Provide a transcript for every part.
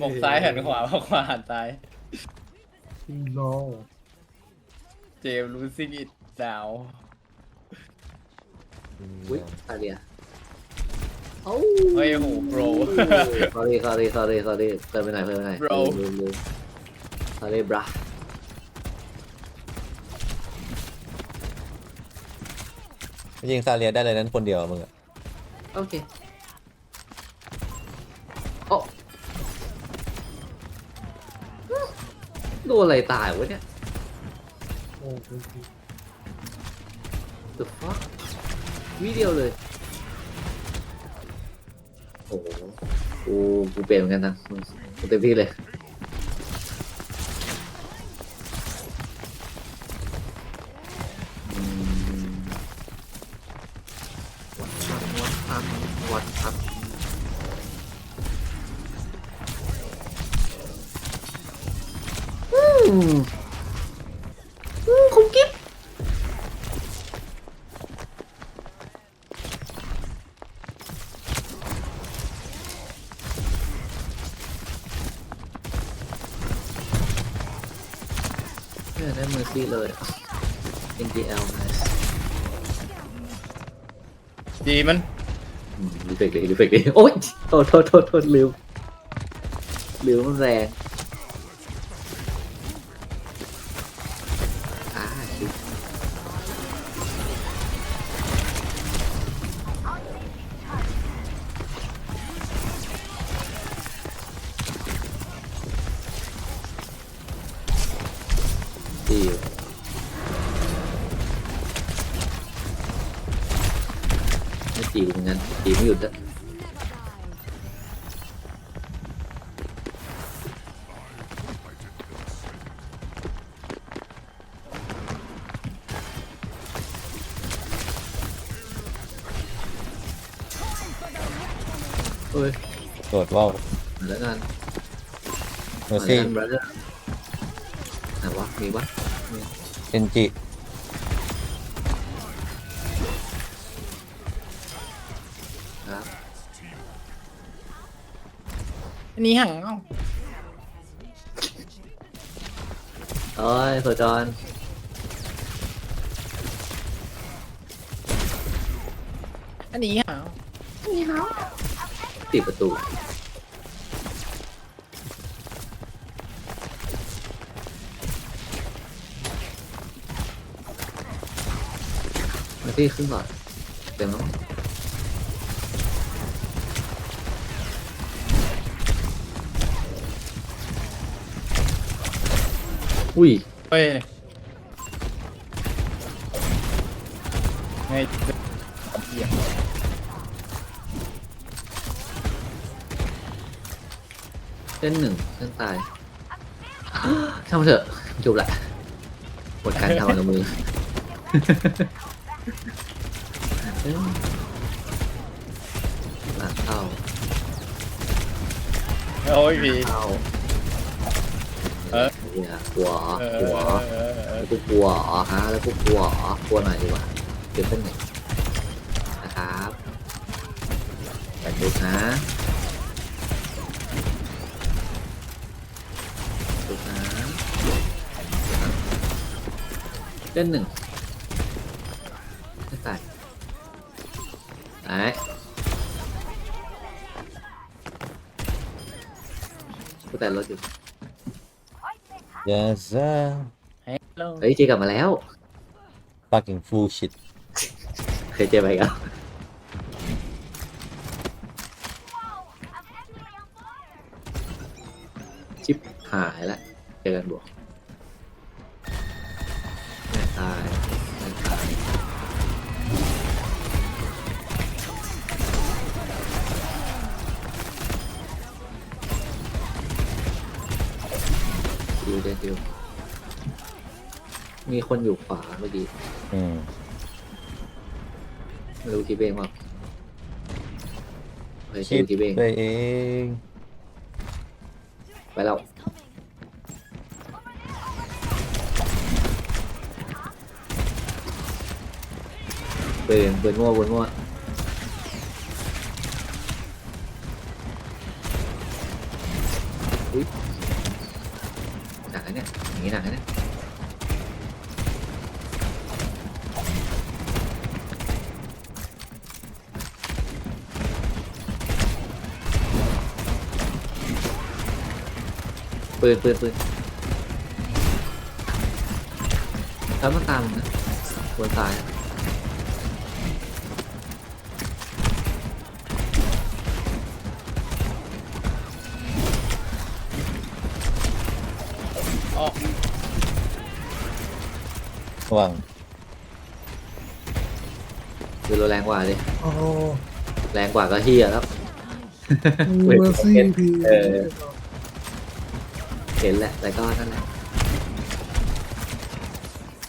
มองซ้ายหันขวามองขวาหันซ้ายโนเจมรู้ซิงอิดดาวอุ้ยอาเรียโอ้เฮ้ยโหโปร sorry sorry sorry sorry เพิ่มไปหน่อยเพิ่มไปหน่อย Bro ลืมลืม sorry bra ยิงซาเลียได้เลยนั้นคนเดียวมึงอะโอเค โดนอะไรตายวะเนี่ย โอ้โห The fuck วิเดียวเลย โอ้โหกูกูเปลี่ยนเหมือนกันนะกูเต็มที่เลยอืมวัดพักวัดพักวัดพัก เลย NGL nice ดีมันรีเฟกดิรีเฟกดิโอ๊ยโทษโทษโทษโทษลืมลืมมันแรง ดีอยู่ไม่จีบเหมือนกันจีบไม่หยุดอะเฮ้ยโดดว่าวมาแล้วกัน เมอร์ซี่บราเดอร์ไห นวะมีวะเอ็นจิครับอันนี้หังเอ้าเอ้ยโซจอนอันนี้หังติดประตู มาที่ขึ้นก่อนเต็มแล้วมั้งอุ้ยเฮ้ยไงเหี้ยเส้นหนึ่งเส้นตายช่างมันเถอะจบแหละหมดการทำกับมือ เอ้ยหลังเข้าโอ้ยพี่เข้าเออเนี่ยกลัวเหรอเอกลัวเหรออเออเออแล้วกูกลัวเหรอฮะแล้วกูกลัวเหรอกลัวหน่อยดีกว่าเดี๋ยวเส้นหนึ่งนะครับแต่ดูนะดูนะเส้นหนึ่งไม่ใส่ ไหนกูแต่รถอยู่ยาซาเฮ้ยลงเฮ้ยเจกลับมาแล้ว fucking full shit เคยเจอไปกันชิปหายละเจอกันบวก ดิวเดดิวมีคนอยู่ขวาเมื่อกี้อืมไม่รู้คิดเองว่าเฮ้ยคิคิดดคิดเองไปเองไปแล้วเบิร์นเบิร์นมั่วเบิร์นมั่วอุ้ยห นะเนี่ยอย่างนี้หนักนะเนี่ยปืนปืนปืนแล้วมันตามนะควรตายนะ ระวังคือเราแรงกว่าดิโอ้แรงกว่าก็เฮียแล้วเมอร์ซี่พีเออ เห็นแหละ แต่ก็นั่นแหละ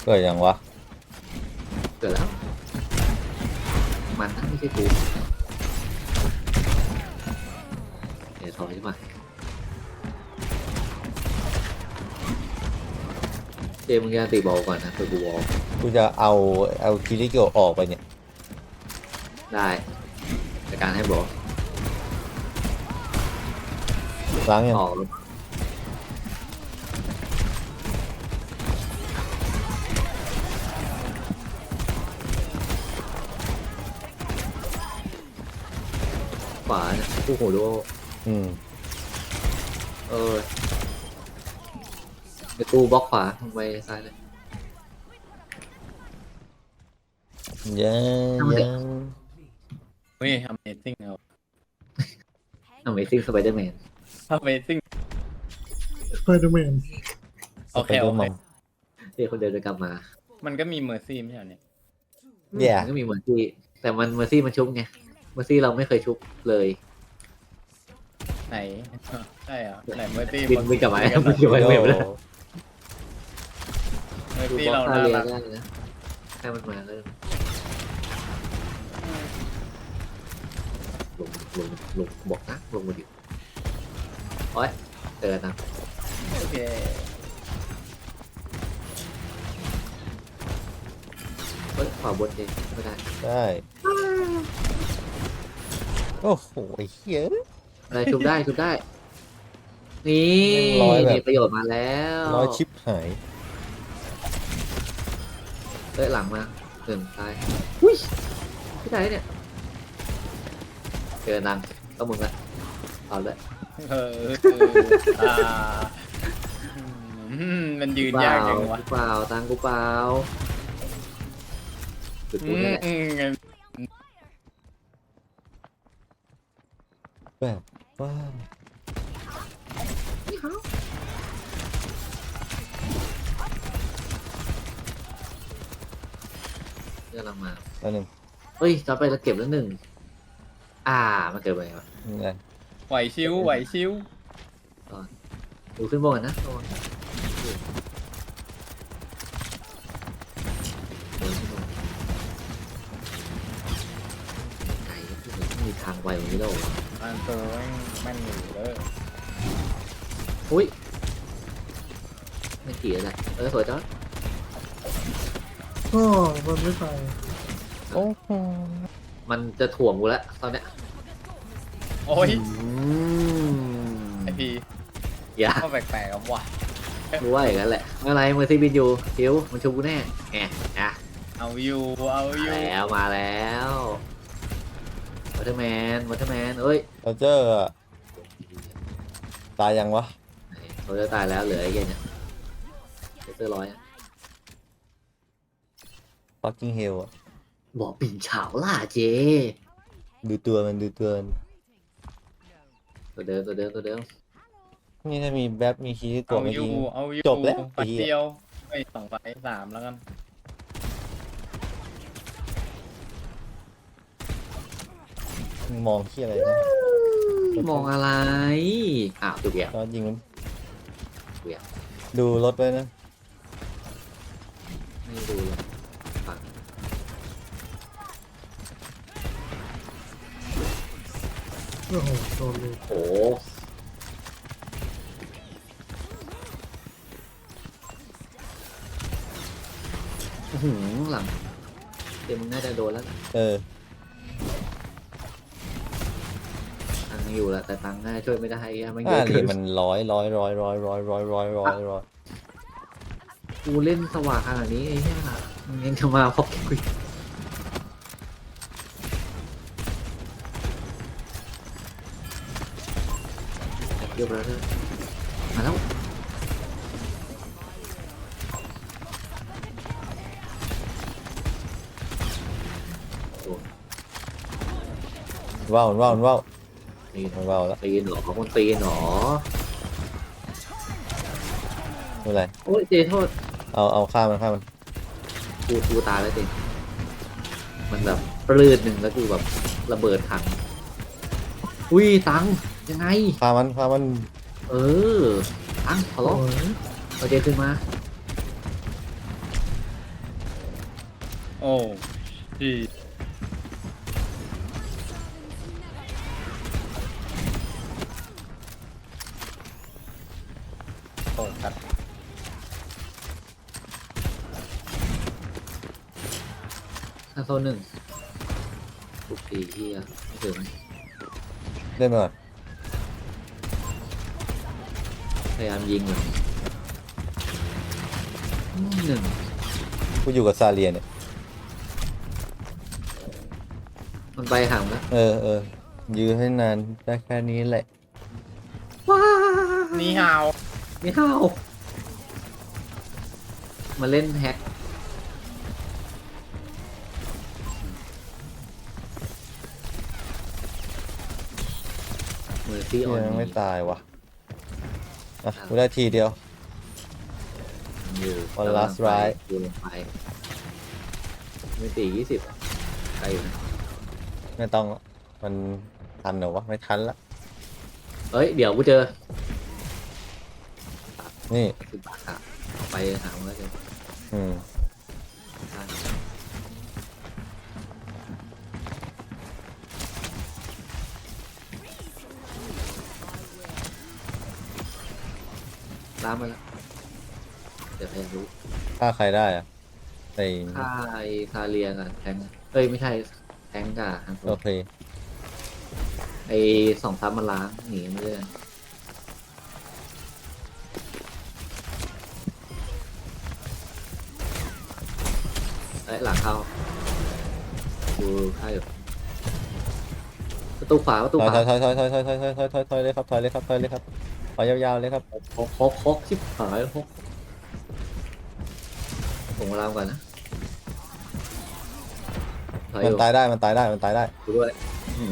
เกิดยังวะเกิดแล้ว มันนะไม่ใช่กูเดี๋ยวถอยมา เจมึงจะตีบอลก่อนนะตัวกูบอลกูจะเอาเอาคิริโกะออกไปเนี่ย ได้จัดการให้บอลล้างยังออกลงขวาเนี่ยคู่หูดูอืม เออ เดี๋ยวกูบล็อกขวาลงไปซ้ายเลย ยังทำไม ยังเฮ้ย Amazing เอา Amazing Spider-Man Amazing สไปเดอร์แมนโอเคสไปดโอร์เคแมนที่คนเดินจะกลับมามันก็มี Mercy ไม่ใช่เหรอเนี่ยแย่มันก็มีเหมือนที่แต่มันเมอร์ซี่มันชุบไงเมอร์ซี่เราไม่เคยชุบเลยไหน ใช่เหรอไหน Mercy บินบินกลับมาบินกลับมาโอ้เว็บแล้ว ดู Mercy บล็อเรากซาน่าเลียรักได้นะให้มันมาเลยลงลงลงบอกนะลงมาดิโอ้ยเจอนะโอเคเฮ้ยขวาบนเองไม่ได้ได้โอ้โหไอ้เหี้ย อะไรชุบได้ชุบได้ นี่แม่งร้อยแบบ มีประโยชน์มาแล้ว ร้อยชิปหาย เอ้ยหลังมาหนึ่งตายอุ้ยพี่ได้เนี่ยเจอนังก็มึงละเอาเลยเออเอออ่าอืมมันยืนยากจังวะกูเปล่าตังกูเปล่าจุดอืกูมนี่แหละอืมงั้นแบบว้า วเรื่องลังมาแล้วหนึ่งเฮ้ยจะไปแล้วเก็บแล้วหนึ่งอ่ามันเกิดไปวะยังไงไหวชิวไหวชิวดูขึ้นบนก่อนนะระวังเดินขึ้นบนไก่ที่มันไม่มีทางไวกว่านี้แล้วเหรออันเตอร์แม่งแม่นอยู่เลยอุ้ยไม่ขี่อะไรเออสวยจ้ะ ก็มันไม่ไปโอ้โหมันจะถ่วงกูแล้วตอนเนี้ยโอ้ยอืมไอพีอย่าก็แปลกๆกับว่ะรู้ว่าอย่างนั้นแหละไม่เป็นไรเมอร์ซี่บินอยู่คิวมันชูกูแน่แอะอะเอาอยู่เอาอยู่แล้วมาแล้ววัตเตอร์แมนวัตเตอร์แมนเอ้ยโรเจอร์อะตายยังวะไหนเขาจะตายแล้วเหลือไอ้เหี้ยเนี่ยเซอร์ร้อยอะ ฟักกิ้งเฮลอะบอกปิ่นเฉาล่ะเจ ดูตัวมันดูตัวมันตัวเดิมตัวเดิมตัวเดิมนี่ถ้ามีแบ็บมีคิริโกะเอาไม่อยู่ยิงเอาอยู่จบแล้วปัดไอ้เหี้ย เดียวไอ้ยสองไฟสามแล้วกันมองที่อะไรนะมองอะไร อ้าวจุกแย่ก็ยิงมันเหี้ยดูรถไว้นะไม่ดูเลยฟัง โอ้โหโดนเลยโอ้อื้อหือหลัง เดี๋ยวมึงน่าจะโดนแล้วนะเออทางยังอยู่แหละแต่ตังค์น่าจะช่วยไม่ได้อะมันเยอ่าอะลีเกินมันร้อยร้อยร้อยร้อยร้อยร้อยร้อยร้อยร้อยกูเล่นสว่างขนาดนี้ไอ้เหี้ยมึงยังจะมาพกกูอีก เรียบร้อยแล้วมาแล้วว้าวมันว้าวมันว้าวตีนมันว้าวแล้วตีนเหรอคนตีนเหรอไม่เป็นไรโอ้ยเจโทษเอาเอาข้ามมันข้ามมันกูกูตายแล้วเจมันแบบปลื้ดหนึ่งแล้วกูแบบระเบิดถังอุ้ยตังค์ ยังไงข้ามมันข้ามมันเออตังค์ขอโอ้ร้องยเอาเจขึ้นมา โอ้ดีโอ้ตัดถ้าโซนหนึ่งทุกทีที่ไม่ถึงเล่นมาก่อน พยายามยิงเลยอืมหนึ่งกูอยู่กับซาเลียเนี่ย มันไปห่างแล้วเออเออยื้อให้นานได้แค่นี้แหละ ว้านี่ฮาวไม่เข้ามาเล่นแฮกมือที่ออนยังไม่มีตายวะ อะกูได้ทีเดียว อยู่ One last ride ดูลงไปไม่ตียี่สิบไกลอยู่นะไม่ต้องละมันทันเหรอวะ ไม่ทันละ เอ้ย เดี๋ยวกูเจอนี่ สิบบาทอะไปหามึงแล้วเจออืม ตามมาแล้วเดี๋ยวพยายามรู้ฆ่าใครได้อะไอค่าไอ้คาเรียกับแทงเอ้ยไม่ใช่แทงกับฮันโซโอเคไอ้สองซับมันล้างหนีมาเรื่อยเอ้ยหลังเข้าดูค่าอยู่ประตูขวาประตูถขอยวาถอยถอยถอยถอยถอยถอยถอยถอยถอยถอยเลยครับถอยเลยครับถอยเลยครับ ถอยยาวๆเลยครับฮกฮกฮกชิบหายฮกผมรามก่อนนะถอยอมันยู่ตายได้มันตายได้มันตายได้ ดูด้วยอื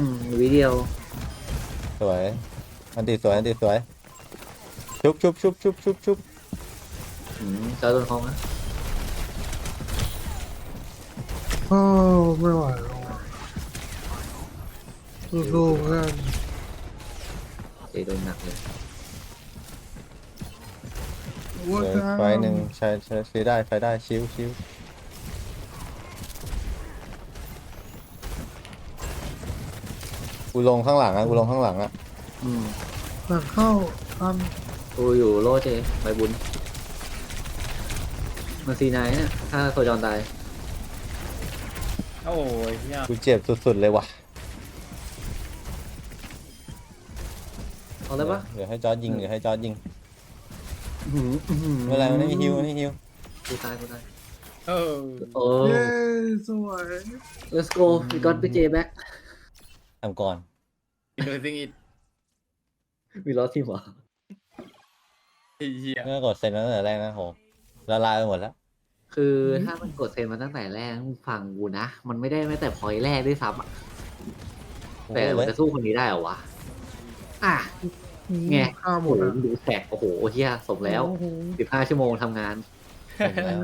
มวิดีโอสวยอันตีสวยอันตีสวยชุบชุบชุบชุบชุบชุบอืมเจ้าต้นคองนะโอ้ไม่ไหวแล้วว่ะสู้ๆเพื่อน เจโดนหนักเลยว่าเหลือจะไฟหนึ่งใช้ใช้ใช้ได้ใช้ได้ชิวชิวกูลงข้างหลังอะกูลงข้างหลังอะอืมหลังเข้าทันกูอยู่โลเจใบบุญมันซีนายเนี่ยถ้าโซจอนตาย โอ้ยเฮียกูเจ็บสุดๆเลยว่ะ เอาเลยปะเดี๋ยวให้จอร์ดยิงเดี๋ยวให้จอร์ดยิงอื้อหืออื้อหือไม่เป็นไรมันไม่มีฮิวมันไม่มีฮิวกูตายกูตาย เออโอ้ เย้สวย let's go we got the J back ทำก่อนโดยซิงอิด we lost him เหรอไอ้เฮียเมื่อกดเซ็นมาตั้งแต่แรกนะโหละลายไปหมดแล้วคือถ้ามันกดเซ็นมาตั้งแต่แรกมึงฟังกูนะ มันไม่ได้แม้แต่พอยต์แรกด้วยซ้ำอะแต่โอ้โหมันจะสู้คนนี้ได้เหรอวะ อะ ไงข้าวหมโอ้ดโหอะดูแตกโอ้โหเฮียสมแล้วโอ้โหสิบห้าชั่วโมงทำงานเสร็จแล้ว